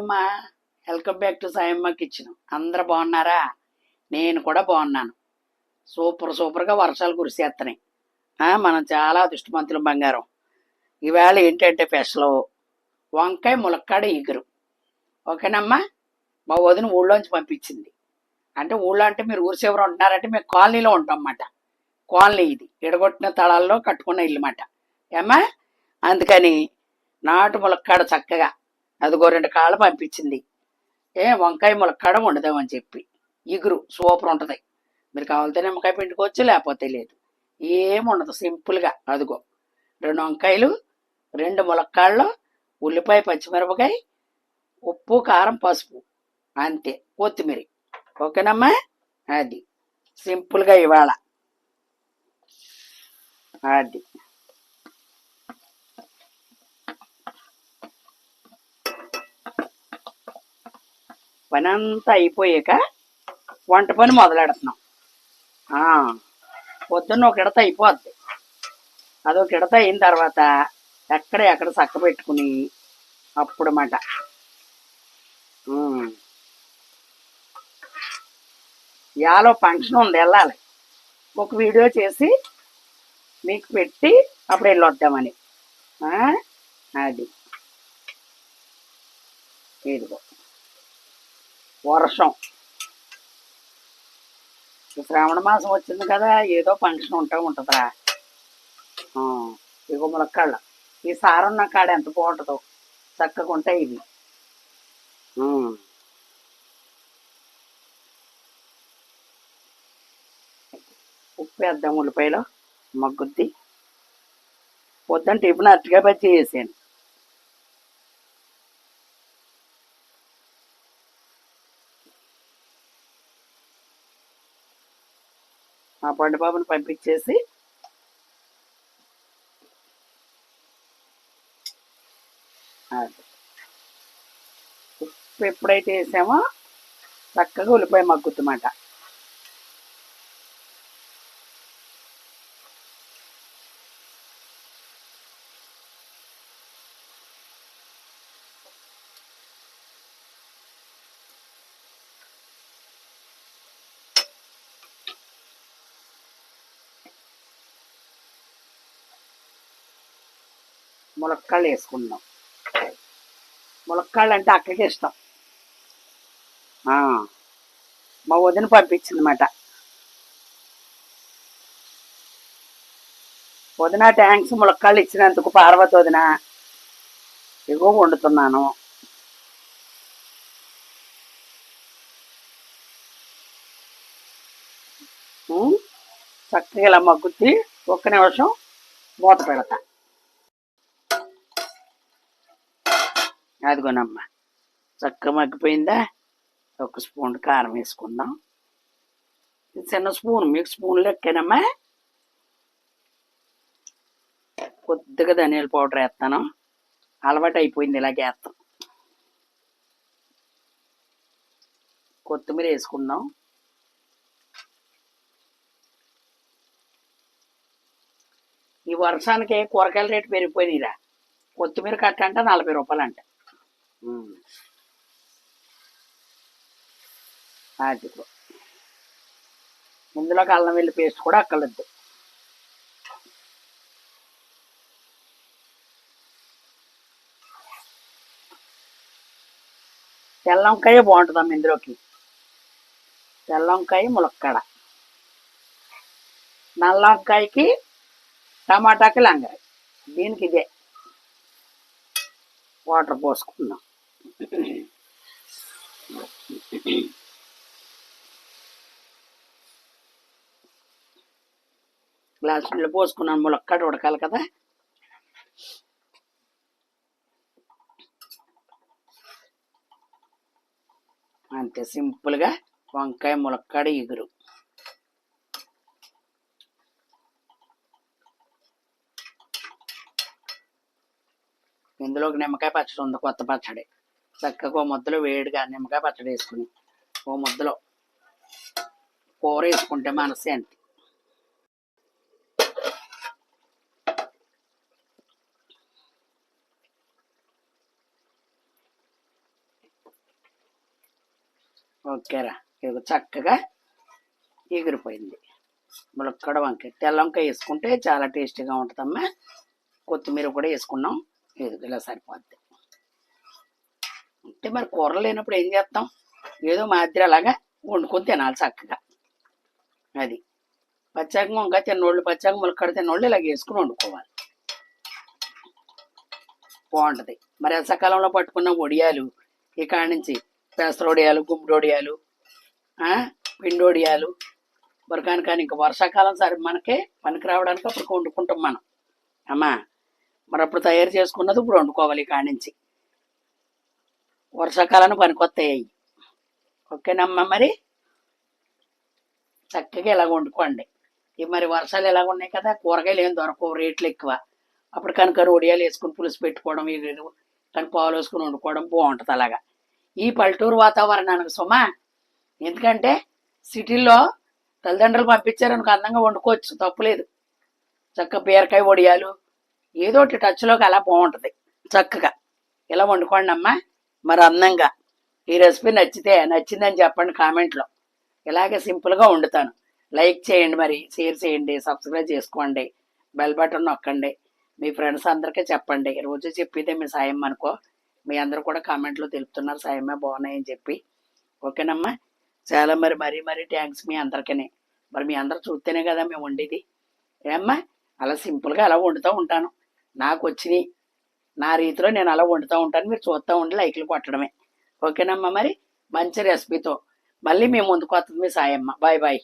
అమ్మా welcome back to Sayamma kitchen అందరు బాగున్నారా? నేను కూడా బాగున్నాను. సూపర్ సూపర్గా వర్షాలు కురిసేస్తున్నాయి మనం చాలా దుష్టమంతులు బంగారం. ఈవేళ ఏంటంటే స్పెషల్ వంకాయ ములక్కాడ ఇగురు ఓకేనమ్మా? మా వదిన ఊళ్ళోంచి పంపించింది. అంటే ఊళ్ళో అంటే మీరు ఊరు చివర ఉంటున్నారంటే మేము కాలనీలో ఉంటాం అన్నమాట కాలనీ ఇది. ఎడగొట్టిన తళాల్లో కట్టుకున్న ఇల్లు అన్నమాట. ఏమ్మా? అందుకని నాటు ములక్కాడ చక్కగా అదిగో రెండు కాళ్ళు పంపించింది. ఏ వంకాయ ములక్కాడ వండుదామని చెప్పి. ఇగురు సూపర్ ఉంటుంది. మీరు కావాలితే నిమ్మకాయ పిండుకోవచ్చు లేకపోతే లేదు. ఏముండదు సింపుల్గా అదిగో రెండు వంకాయలు రెండు ములక్కాళ్ళు ఉల్లిపాయ పచ్చిమిరపకాయ ఉప్పు కారం పసుపు. అంతే కొత్తిమీర. ఓకేనమ్మా? అది. సింపుల్గా ఇవాళ. అది. పని అంతా అయిపోయాక వంట పని మొదలెడుతున్నాం పొద్దున్న ఒక ఇడత అయిపోద్ది. అదొక ఇడత అయిన తర్వాత ఎక్కడ ఎక్కడ చక్క పెట్టుకుని అప్పుడు మాట. యాలో ఫంక్షన్ ఉంది వెళ్ళాలి. ఒక వీడియో చేసి మీకు పెట్టి అప్పుడు వెళ్ళొద్దామని అది. ఇదిగో. వర్షం. శ్రావణ మాసం వచ్చింది కదా ఏదో ఫంక్షన్ ఉంటా ఉంటుందిరా. ఆ, ఇగో ములక్కాళ్ళ. ఈ సారన్న కాడ ఎంత బాగుంటుందో. చక్కగా ఉంటాయి ఇవి. ఉప్పు వేద్దాం ఉల్లిపాయలో. మగ్గుద్ది. పొద్దున టిఫిన్ అరటిగా పచ్చి చేసాను మా పండు బాబుని పంపించేసి ఉప్పు ఎప్పుడైతే వేసామో చక్కగా ఉల్లిపాయ మగ్గుతుందన్నమాట. ములక్కాళ్ళు వేసుకున్నాం ములక్కాళ్ళు అంటే అక్కడికి ఇష్టం. ఆ, మా వదిన పంపించిందన్నమాట. వదిన ట్యాంక్స్ ములక్కాళ్ళు ఇచ్చినందుకు పార్వతి వదిన ఎగో వండుతున్నాను. చక్కగా ఇలా మగ్గుద్ది ఒక్క నిమిషం మూత పెడతా. అదిగోనమ్మా. చక్కగా మగ్గిపోయిందా? ఒక స్పూన్ కారం వేసుకుందాం. చిన్న స్పూన్ మీకు స్పూన్ లెక్కనమ్మా. కొద్దిగా ధనియాల పౌడర్ వేస్తాను. అలవాటు అయిపోయింది ఇలాగే వేస్తాం కొత్తిమీర వేసుకుందాం. ఈ వర్షానికి కూరగాయల రేటు పెరిగిపోయినాయిరా. కొత్తిమీర కట్ట అంటే నలభై రూపాయలు అంట అదిగో. ఇందులోకి అల్లం వెల్లి పేస్ట్ కూడా అక్కర్లేదు. తెల్ల బాగుంటుంది బాగుంటుందమ్మ ఇందులోకి. తెల్ల వంకాయ ములక్కాడ. నల్ల వంకాయకి టమాటాకి లంగాయ. దీనికి ఇదే. వాటర్ పోసుకున్నాం గ్లాస్ నీళ్ళు పోసుకున్నాను ములక్కాడ ఉడకాలి కదా. అంతే సింపుల్గా వంకాయ ములక్కడ ఎగురు. ఇందులోకి నిమ్మకాయ పచ్చడి ఉంది కొత్త పచ్చడి. చక్కగా ఓ ముద్దలో వేడిగా నిమ్మకాయ పచ్చడి వేసుకుని ఓ ముద్దలో కూర వేసుకుంటే మనశ్శాంతి ఓకేరా ఇది చక్కగా ఎగిరిపోయింది. ములక్కడ వంకాయ తెల్ల వంకాయ వేసుకుంటే చాలా టేస్టీగా ఉంటుందమ్మా. కొత్తిమీర కూడా వేసుకున్నాం. ఇది ఇలా సరిపోద్ది. అంటే మరి కూర లేనప్పుడు ఏం చేస్తాం? ఏదో మాదిరి అలాగా వండుకొని తినాలి చక్కగా. అది. పచ్చాకం ఇంకా తిన్నోళ్ళు పచ్చాక ములక్కడ తిన్నోళ్ళు ఇలా వేసుకుని వండుకోవాలి. బాగుంటుంది. మరి సకాలంలో పట్టుకున్న వడియాలు ఇక్కడ నుంచి పెసరొడియాలు గుమ్మడొడియాలు పిండొడియాలు బరకాని కానీ ఇంకా వర్షాకాలం సరే మనకే పనికి రావడానికి అప్పుడు వండుకుంటాం మనం. అమ్మా మరి అప్పుడు తయారు చేసుకున్నది ఇప్పుడు వండుకోవాలి ఇక్కడ నుంచి. వర్షాకాలం పనికొస్తాయి ఓకేనమ్మా మరి? చక్కగా ఇలా వండుకోండి. ఈ మరి వర్షాలు ఎలాగ ఉన్నాయి కదా కూరగాయలు ఏం దొరకవు రేట్లు ఎక్కువ. అప్పుడు కనుక రొడియాలు వేసుకుని పులుసు పెట్టుకోవడం ఇవి కానీ పాలు వేసుకుని వండుకోవడం బాగుంటుంది అలాగా. ఈ పల్లెటూరు వాతావరణానికి సుమా ఎందుకంటే సిటీల్లో తల్లిదండ్రులు పంపించారనుకో అందంగా వండుకోవచ్చు తప్పులేదు చక్క బీరకాయ వడియాలు ఏదో ఒకటి టచ్లోకి అలా బాగుంటుంది చక్కగా. ఇలా వండుకోండి అమ్మా మరి అందంగా. ఈ రెసిపీ నచ్చితే నచ్చిందని చెప్పండి కామెంట్లో. ఇలాగే సింపుల్గా వండుతాను. లైక్ చేయండి మరి షేర్ చేయండి సబ్స్క్రైబ్ చేసుకోండి బెల్ బటన్ నొక్కండి. మీ ఫ్రెండ్స్ అందరికీ చెప్పండి. రోజు చెప్పితే మీ సాయం అనుకో. మీ అందరూ కూడా కామెంట్లో తెలుపుతున్నారు సాయమే బాగున్నాయని చెప్పి. ఓకేనమ్మా? చాలా మరి మరీ మరీ థ్యాంక్స్ మీ అందరికీ మరి మీ అందరూ చూస్తేనే కదా మేము వండేది. ఏమ్మా? అలా సింపుల్గా అలా వండుతూ ఉంటాను. నాకు వచ్చినాయి. నా రీతిలో నేను అలా వండుతూ ఉంటాను మీరు చూస్తూ ఉండి లైక్లు కొట్టడమే. ఓకేనమ్మా మరి? మంచి రెసిపీతో. మళ్ళీ మేము ముందుకు వస్తుంది మీ సాయమ్మ. Bye bye.